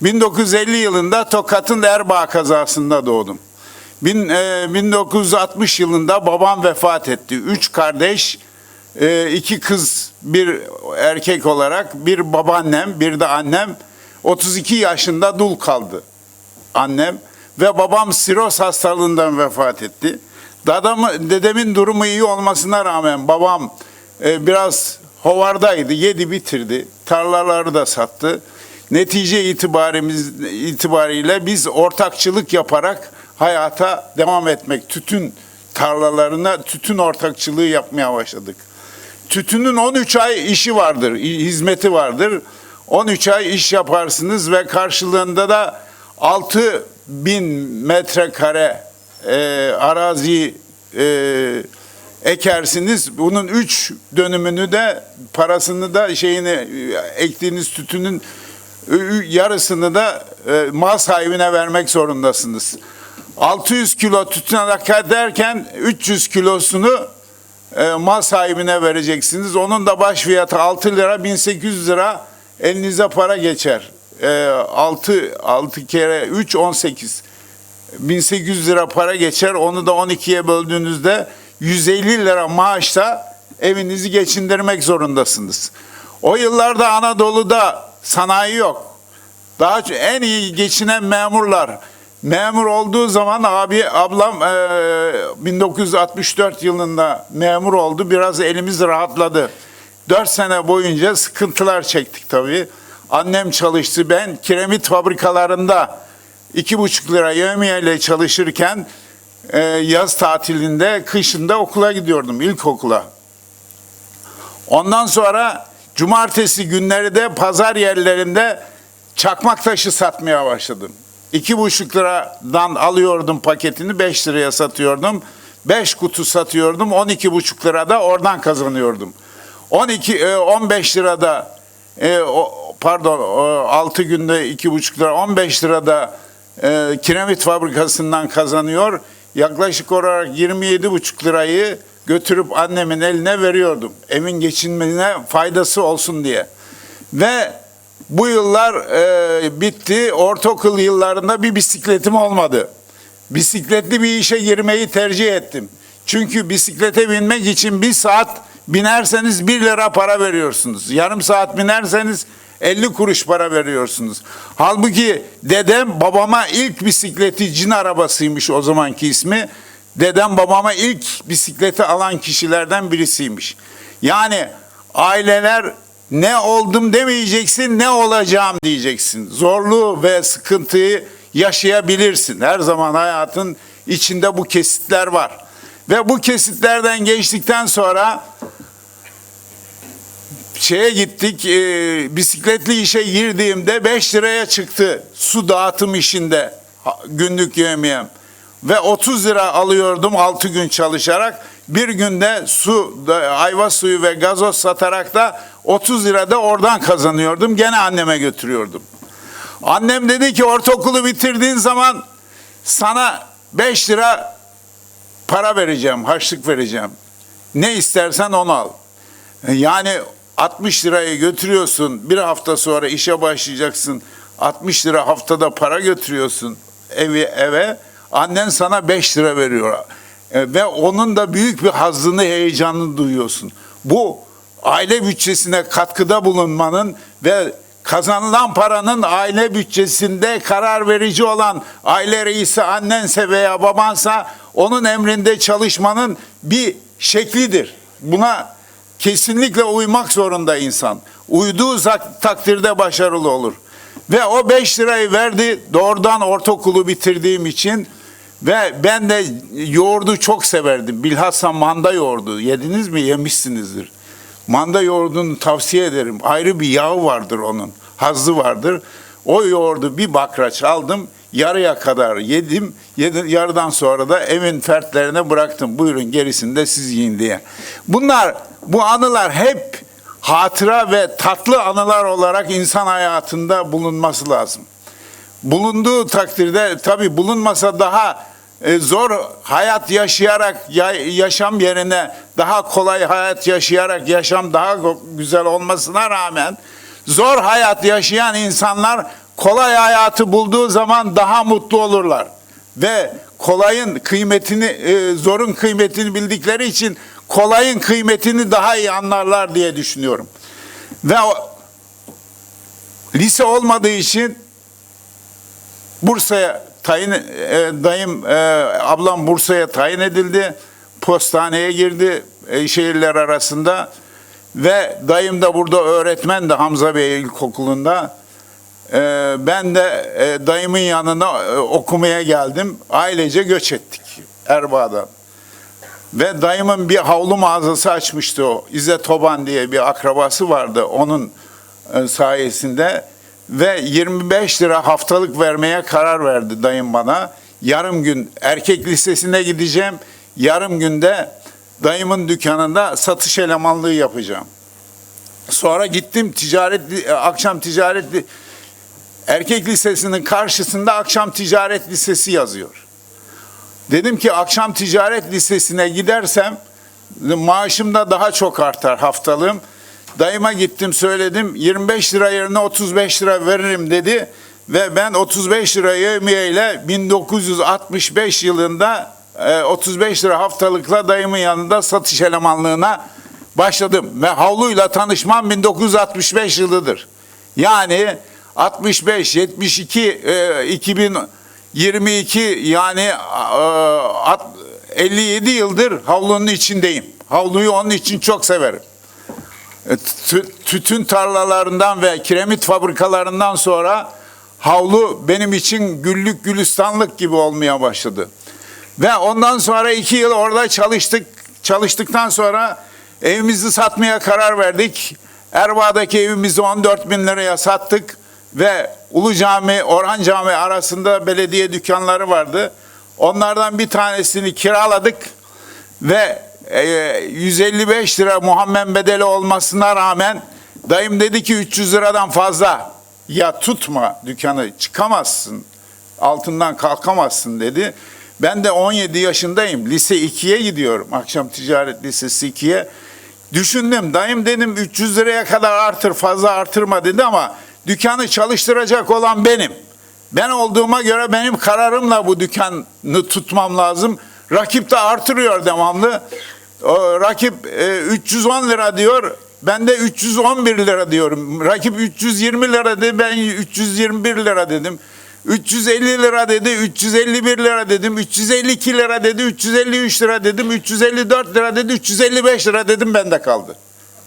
1950 yılında Tokat'ın Erbaa kazasında doğdum. Bin, e, 1960 yılında babam vefat etti. Üç kardeş, e, iki kız, bir erkek olarak bir babaannem, bir de annem 32 yaşında dul kaldı annem ve babam siroz hastalığından vefat etti. Dadamı, dedemin durumu iyi olmasına rağmen babam e, biraz hovardaydı, yedi bitirdi. Tarlaları da sattı. Netice itibarimiz itibariyle biz ortakçılık yaparak hayata devam etmek, tütün tarlalarına tütün ortakçılığı yapmaya başladık. Tütünün 13 ay işi vardır, hizmeti vardır. 13 ay iş yaparsınız ve karşılığında da 6 bin metrekare e, arazi e, ekersiniz. Bunun 3 dönümünü de parasını da şeyini e, ektiğiniz tütünün yarısını da e, mal sahibine vermek zorundasınız. 600 kilo tütün alaka derken 300 kilosunu e, mal sahibine vereceksiniz. Onun da baş fiyatı 6 lira 1800 lira elinize para geçer. E, 6 6 kere 3 18 1800 lira para geçer. Onu da 12'ye böldüğünüzde 150 lira maaşla evinizi geçindirmek zorundasınız. O yıllarda Anadolu'da sanayi yok. Daha en iyi geçinen memurlar. Memur olduğu zaman abi ablam eee, 1964 yılında memur oldu. Biraz elimiz rahatladı. 4 sene boyunca sıkıntılar çektik tabii. Annem çalıştı. Ben kiremit fabrikalarında iki buçuk lira yemeğiyle çalışırken eee, yaz tatilinde, kışında okula gidiyordum, ilkokula. Ondan sonra cumartesi günleri de pazar yerlerinde çakmak taşı satmaya başladım. İki buçuk liradan alıyordum paketini, beş liraya satıyordum. Beş kutu satıyordum, on iki buçuk lirada oradan kazanıyordum. 12, e, 15 lirada, e, pardon, o, altı günde iki buçuk lira, 15 lirada e, kiremit fabrikasından kazanıyor. Yaklaşık olarak 27 buçuk lirayı götürüp annemin eline veriyordum. Evin geçinmesine faydası olsun diye. Ve bu yıllar e, bitti. Ortaokul yıllarında bir bisikletim olmadı. Bisikletli bir işe girmeyi tercih ettim. Çünkü bisiklete binmek için bir saat binerseniz 1 lira para veriyorsunuz. Yarım saat binerseniz 50 kuruş para veriyorsunuz. Halbuki dedem babama ilk bisikleti cin arabasıymış o zamanki ismi. Dedem babama ilk bisikleti alan kişilerden birisiymiş. Yani aileler ne oldum demeyeceksin, ne olacağım diyeceksin. Zorluğu ve sıkıntıyı yaşayabilirsin. Her zaman hayatın içinde bu kesitler var. Ve bu kesitlerden geçtikten sonra şeye gittik, e, bisikletli işe girdiğimde 5 liraya çıktı su dağıtım işinde günlük yemeğim. Ve 30 lira alıyordum 6 gün çalışarak. Bir günde su, ayva suyu ve gazoz satarak da 30 lira da oradan kazanıyordum. Gene anneme götürüyordum. Annem dedi ki ortaokulu bitirdiğin zaman sana 5 lira para vereceğim, harçlık vereceğim. Ne istersen onu al. Yani 60 lirayı götürüyorsun, bir hafta sonra işe başlayacaksın. 60 lira haftada para götürüyorsun evi eve. Annen sana 5 lira veriyor. E, Ve onun da büyük bir hazzını, heyecanını duyuyorsun. Bu aile bütçesine katkıda bulunmanın ve kazanılan paranın aile bütçesinde karar verici olan aile reisi annense veya babansa onun emrinde çalışmanın bir şeklidir. Buna kesinlikle uymak zorunda insan. Uyduğu takdirde başarılı olur. Ve o 5 lirayı verdi doğrudan ortaokulu bitirdiğim için ve ben de yoğurdu çok severdim. Bilhassa manda yoğurdu. Yediniz mi? Yemişsinizdir. Manda yoğurdunu tavsiye ederim. Ayrı bir yağı vardır onun. Hazzı vardır. O yoğurdu bir bakraç aldım. Yarıya kadar yedim. Yedi, yarıdan sonra da evin fertlerine bıraktım. Buyurun gerisini de siz yiyin diye. Bunlar, bu anılar hep hatıra ve tatlı anılar olarak insan hayatında bulunması lazım bulunduğu takdirde tabi bulunmasa daha zor hayat yaşayarak ya- yaşam yerine daha kolay hayat yaşayarak yaşam daha güzel olmasına rağmen zor hayat yaşayan insanlar kolay hayatı bulduğu zaman daha mutlu olurlar. Ve kolayın kıymetini, e, zorun kıymetini bildikleri için kolayın kıymetini daha iyi anlarlar diye düşünüyorum. Ve lise olmadığı için Bursa'ya tayin, e, dayım, e, ablam Bursa'ya tayin edildi. Postaneye girdi e, şehirler arasında. Ve dayım da burada öğretmen de Hamza Bey İlkokulu'nda. E, ben de e, dayımın yanına e, okumaya geldim. Ailece göç ettik Erbaa'dan. Ve dayımın bir havlu mağazası açmıştı o. İzzet Toban diye bir akrabası vardı onun e, sayesinde. Ve 25 lira haftalık vermeye karar verdi dayım bana. Yarım gün erkek lisesine gideceğim. Yarım günde dayımın dükkanında satış elemanlığı yapacağım. Sonra gittim ticaret e, akşam ticaret erkek lisesinin karşısında akşam ticaret lisesi yazıyor. Dedim ki akşam ticaret lisesine gidersem maaşım da daha çok artar haftalığım. Dayıma gittim söyledim 25 lira yerine 35 lira veririm dedi. Ve ben 35 lira yemeğiyle 1965 yılında e, 35 lira haftalıkla dayımın yanında satış elemanlığına başladım. Ve havluyla tanışmam 1965 yılıdır. Yani 65, 72, e, 2022 yani e, at- 57 yıldır havlunun içindeyim. Havluyu onun için çok severim. E, tü- Tütün tarlalarından ve kiremit fabrikalarından sonra havlu benim için güllük gülistanlık gibi olmaya başladı. Ve ondan sonra iki yıl orada çalıştık. Çalıştıktan sonra evimizi satmaya karar verdik. Erbaa'daki evimizi 14 bin liraya sattık. Ve Ulu Cami, Orhan Cami arasında belediye dükkanları vardı. Onlardan bir tanesini kiraladık. Ve 155 lira Muhammed bedeli olmasına rağmen dayım dedi ki 300 liradan fazla ya tutma dükkanı çıkamazsın altından kalkamazsın dedi. Ben de 17 yaşındayım. Lise 2'ye gidiyorum. Akşam ticaret lisesi 2'ye. Düşündüm. Dayım dedim 300 liraya kadar artır fazla artırma dedi ama dükkanı çalıştıracak olan benim. Ben olduğuma göre benim kararımla bu dükkanı tutmam lazım. Rakip de artırıyor devamlı. Rakip e, 310 lira diyor. Ben de 311 lira diyorum. Rakip 320 lira dedi. Ben 321 lira dedim. 350 lira dedi, 351 lira dedim, 352 lira dedi, 353 lira dedim, 354 lira dedi, 355 lira dedim bende kaldı.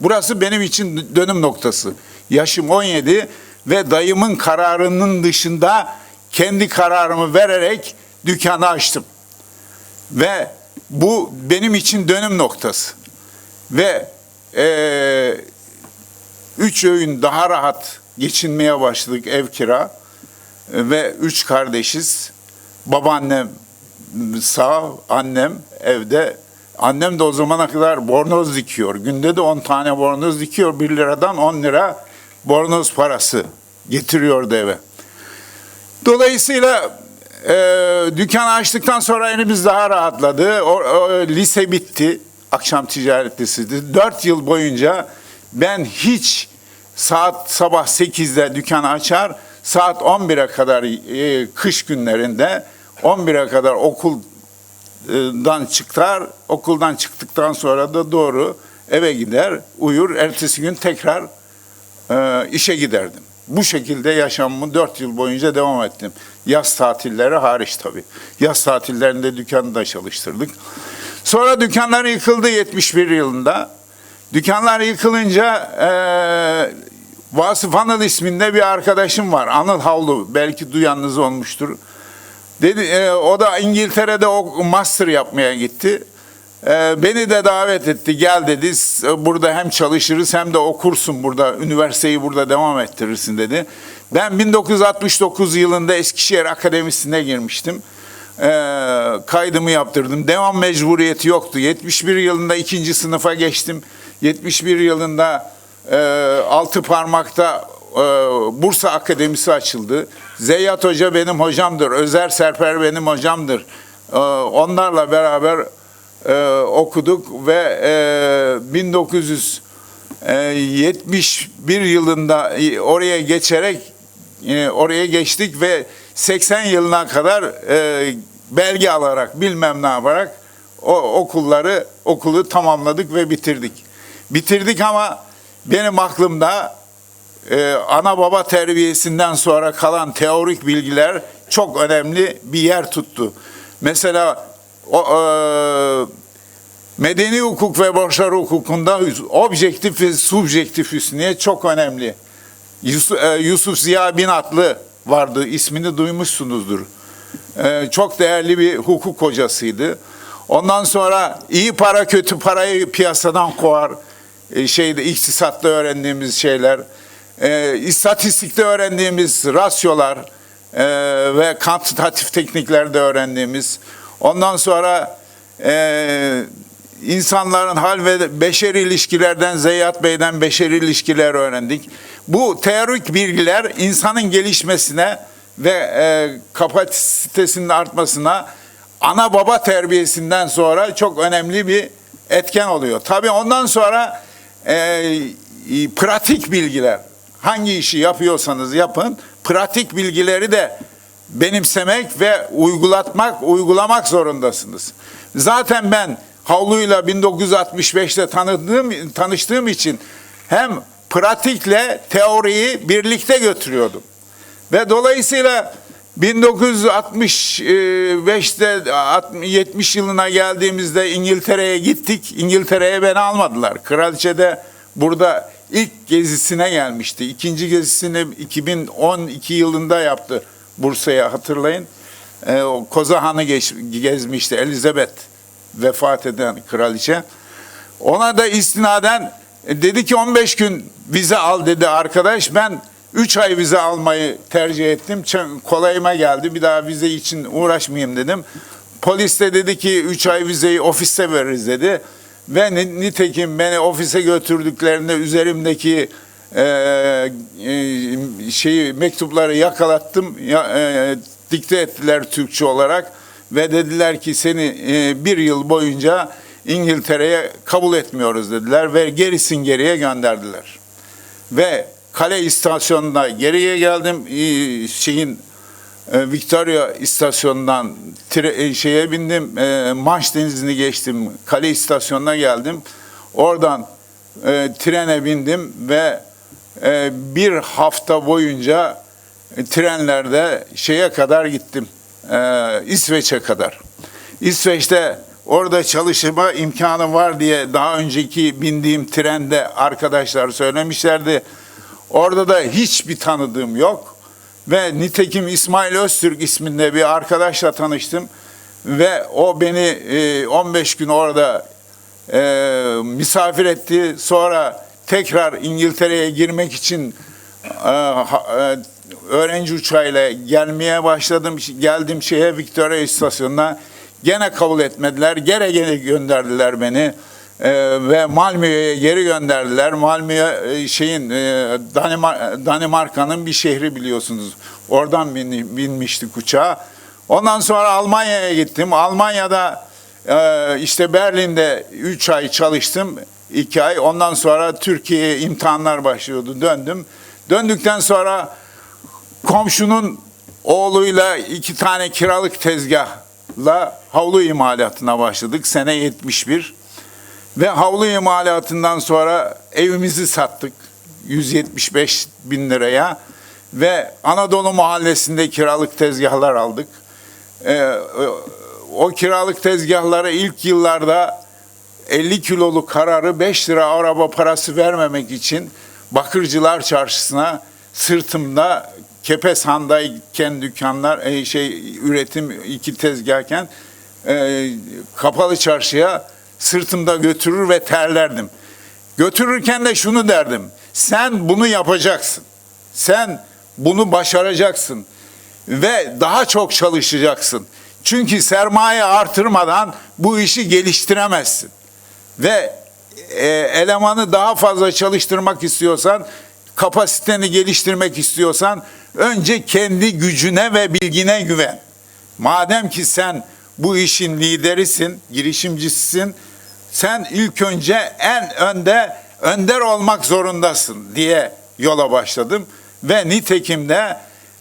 Burası benim için dönüm noktası. Yaşım 17 ve dayımın kararının dışında kendi kararımı vererek dükkanı açtım. Ve bu benim için dönüm noktası. Ve eee üç öğün daha rahat geçinmeye başladık ev kira ve üç kardeşiz. Babaannem sağ, annem evde. Annem de o zamana kadar bornoz dikiyor. Günde de 10 tane bornoz dikiyor. 1 liradan 10 lira bornoz parası getiriyordu eve. Dolayısıyla e, dükkanı açtıktan sonra elimiz daha rahatladı. O, o, lise bitti. Akşam ticaret lisesi. 4 yıl boyunca ben hiç saat sabah 8'de dükkanı açar, saat 11'e kadar e, kış günlerinde 11'e kadar okuldan çıkar, okuldan çıktıktan sonra da doğru eve gider, uyur, ertesi gün tekrar e, işe giderdim. Bu şekilde yaşamımı 4 yıl boyunca devam ettim. Yaz tatilleri hariç tabii. Yaz tatillerinde dükkanı da çalıştırdık. Sonra dükkanlar yıkıldı 71 yılında. Dükkanlar yıkılınca e, Vasıf Anıl isminde bir arkadaşım var. Anıl Havlu. Belki duyanınız olmuştur. Dedi, e, o da İngiltere'de o master yapmaya gitti. E, beni de davet etti. Gel dedi. Burada hem çalışırız hem de okursun burada. Üniversiteyi burada devam ettirirsin dedi. Ben 1969 yılında Eskişehir Akademisi'ne girmiştim. E, kaydımı yaptırdım. Devam mecburiyeti yoktu. 71 yılında ikinci sınıfa geçtim. 71 yılında e, altı parmakta e, Bursa Akademisi açıldı. Zeyyat Hoca benim hocamdır. Özer Serper benim hocamdır. E, onlarla beraber e, okuduk ve e, 1971 yılında oraya geçerek e, oraya geçtik ve 80 yılına kadar e, belge alarak bilmem ne yaparak o okulları okulu tamamladık ve bitirdik. Bitirdik ama benim aklımda e, ana baba terbiyesinden sonra kalan teorik bilgiler çok önemli bir yer tuttu. Mesela o e, medeni hukuk ve borçlar hukukunda objektif ve subjektif hüsniye çok önemli. Yusuf, e, Yusuf Ziya Binatlı vardı, ismini duymuşsunuzdur. E, çok değerli bir hukuk hocasıydı. Ondan sonra iyi para kötü parayı piyasadan kovar. E, şeyde iktisatta öğrendiğimiz şeyler, e, istatistikte öğrendiğimiz rasyolar e, ve kantitatif tekniklerde öğrendiğimiz. Ondan sonra e, insanların hal ve beşeri ilişkilerden Zeyyat Bey'den beşeri ilişkiler öğrendik. Bu teorik bilgiler insanın gelişmesine ve e, kapasitesinin artmasına ana baba terbiyesinden sonra çok önemli bir etken oluyor. Tabii ondan sonra e, pratik bilgiler hangi işi yapıyorsanız yapın pratik bilgileri de benimsemek ve uygulatmak, uygulamak zorundasınız. Zaten ben havluyla 1965'te tanıdığım, tanıştığım için hem pratikle teoriyi birlikte götürüyordum. Ve dolayısıyla 1965'te 70 yılına geldiğimizde İngiltere'ye gittik. İngiltere'ye beni almadılar. Kraliçe de burada ilk gezisine gelmişti. İkinci gezisini 2012 yılında yaptı Bursa'ya hatırlayın. Ee, o Kozahan'ı gezmişti Elizabeth vefat eden kraliçe. Ona da istinaden e, dedi ki 15 gün vize al dedi arkadaş. Ben 3 ay vize almayı tercih ettim. Kolayıma geldi. Bir daha vize için uğraşmayayım dedim. Polis de dedi ki 3 ay vizeyi ofiste veririz dedi. Ve ni- nitekim beni ofise götürdüklerinde üzerimdeki e, e, şeyi mektupları yakalattım. Ya, e, dikte ettiler Türkçe olarak ve dediler ki seni e, bir yıl boyunca İngiltere'ye kabul etmiyoruz dediler ve gerisin geriye gönderdiler. Ve kale istasyonuna geriye geldim e, şeyin e, Victoria istasyonundan tre- e, şeye bindim e, Manş denizini geçtim kale istasyonuna geldim oradan e, trene bindim ve bir hafta boyunca e, trenlerde şeye kadar gittim e, İsveç'e kadar İsveç'te orada çalışma imkanı var diye daha önceki bindiğim trende arkadaşlar söylemişlerdi. Orada da hiçbir tanıdığım yok. Ve nitekim İsmail Öztürk isminde bir arkadaşla tanıştım. Ve o beni e, 15 gün orada e, misafir etti. Sonra tekrar İngiltere'ye girmek için e, e, öğrenci uçağıyla gelmeye başladım. Geldim şeye Victoria istasyonuna. Gene kabul etmediler. Gene gene gönderdiler beni. Ee, ve Malmö'ye geri gönderdiler. Malmö e, şeyin Danimar- Danimarka'nın bir şehri biliyorsunuz. Oradan bin, binmiştik uçağa. Ondan sonra Almanya'ya gittim. Almanya'da e, işte Berlin'de 3 ay çalıştım. 2 ay. Ondan sonra Türkiye'ye imtihanlar başlıyordu. Döndüm. Döndükten sonra komşunun oğluyla iki tane kiralık tezgahla havlu imalatına başladık. Sene 71. Ve havlu imalatından sonra evimizi sattık 175 bin liraya ve Anadolu mahallesinde kiralık tezgahlar aldık. Ee, o kiralık tezgahları ilk yıllarda 50 kiloluk kararı 5 lira araba parası vermemek için Bakırcılar Çarşısı'na sırtımda Kepeshan'dayken dükkanlar e, şey üretim iki tezgahken e, kapalı çarşıya sırtımda götürür ve terlerdim. Götürürken de şunu derdim. Sen bunu yapacaksın. Sen bunu başaracaksın ve daha çok çalışacaksın. Çünkü sermaye artırmadan bu işi geliştiremezsin. Ve e, elemanı daha fazla çalıştırmak istiyorsan, kapasiteni geliştirmek istiyorsan önce kendi gücüne ve bilgine güven. Madem ki sen bu işin liderisin, girişimcisisin, sen ilk önce en önde önder olmak zorundasın diye yola başladım ve nitekim de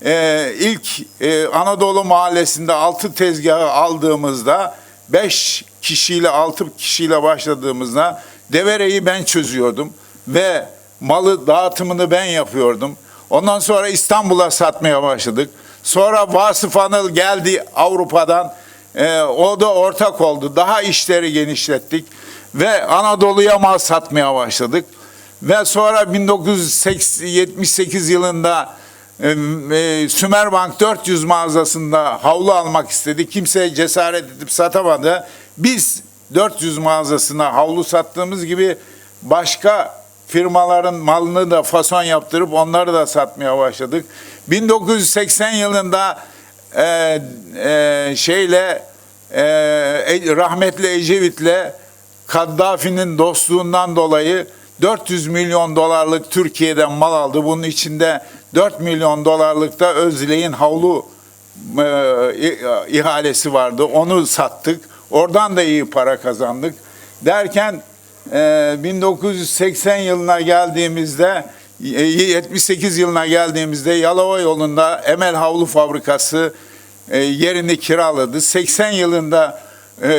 e, ilk e, Anadolu Mahallesi'nde altı tezgahı aldığımızda 5 kişiyle 6 kişiyle başladığımızda devereyi ben çözüyordum ve malı dağıtımını ben yapıyordum. Ondan sonra İstanbul'a satmaya başladık. Sonra Vasıf Anıl geldi Avrupa'dan. Ee, o da ortak oldu. Daha işleri genişlettik ve Anadolu'ya mal satmaya başladık. Ve sonra 1978 yılında e, e, Sümerbank 400 mağazasında havlu almak istedi. Kimse cesaret edip satamadı. Biz 400 mağazasına havlu sattığımız gibi başka firmaların malını da fason yaptırıp onları da satmaya başladık. 1980 yılında e, e, şeyle e, e- rahmetli Ecevit'le Kaddafi'nin dostluğundan dolayı 400 milyon dolarlık Türkiye'den mal aldı. Bunun içinde 4 milyon dolarlık da Özley'in havlu e, i- ihalesi vardı. Onu sattık. Oradan da iyi para kazandık. Derken e, 1980 yılına geldiğimizde e, 78 yılına geldiğimizde Yalova yolunda Emel Havlu Fabrikası e, yerini kiraladı. 80 yılında e,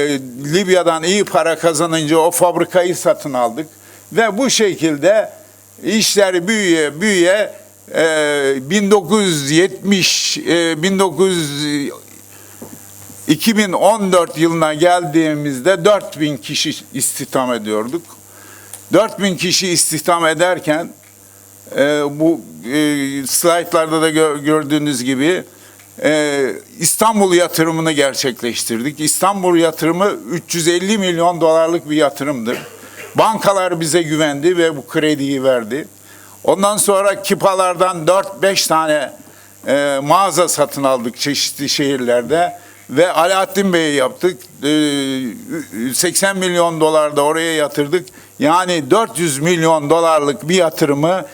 Libya'dan iyi para kazanınca o fabrikayı satın aldık. Ve bu şekilde işler büyüye büyüye e, 1970 e, 1900 2014 yılına geldiğimizde 4000 kişi istihdam ediyorduk. 4000 kişi istihdam ederken e, bu e, slaytlarda da gö- gördüğünüz gibi e, İstanbul yatırımını gerçekleştirdik. İstanbul yatırımı 350 milyon dolarlık bir yatırımdır. Bankalar bize güvendi ve bu krediyi verdi. Ondan sonra Kipalardan 4-5 tane e, mağaza satın aldık çeşitli şehirlerde ve Alaaddin Bey'i yaptık. E, 80 milyon dolar da oraya yatırdık. Yani 400 milyon dolarlık bir yatırımı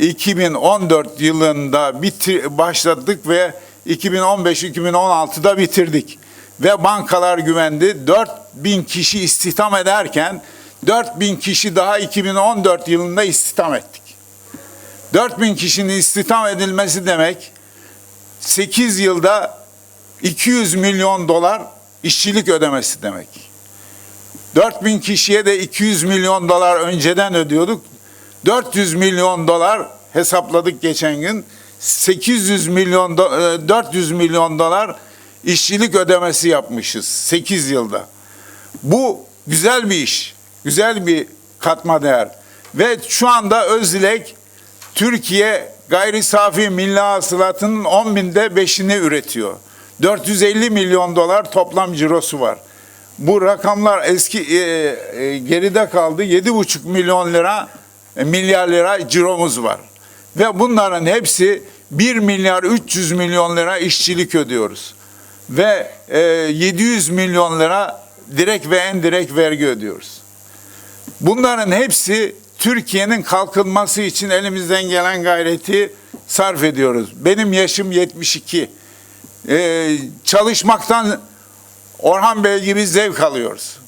2014 yılında bitir, başladık ve 2015-2016'da bitirdik. Ve bankalar güvendi. 4000 kişi istihdam ederken 4000 kişi daha 2014 yılında istihdam ettik. 4000 kişinin istihdam edilmesi demek 8 yılda 200 milyon dolar işçilik ödemesi demek. 4000 kişiye de 200 milyon dolar önceden ödüyorduk. 400 milyon dolar hesapladık geçen gün. 800 milyon do- e, 400 milyon dolar işçilik ödemesi yapmışız 8 yılda. Bu güzel bir iş. Güzel bir katma değer. Ve şu anda Özdilek Türkiye gayri safi milli hasılatının 10 binde 5'ini üretiyor. 450 milyon dolar toplam cirosu var. Bu rakamlar eski e, e, geride kaldı. 7,5 milyon lira e, milyar lira ciromuz var. Ve bunların hepsi 1 milyar 300 milyon lira işçilik ödüyoruz. Ve e, 700 milyon lira direkt ve endirekt vergi ödüyoruz. Bunların hepsi Türkiye'nin kalkınması için elimizden gelen gayreti sarf ediyoruz. Benim yaşım 72. Ee, çalışmaktan Orhan Bey gibi zevk alıyoruz.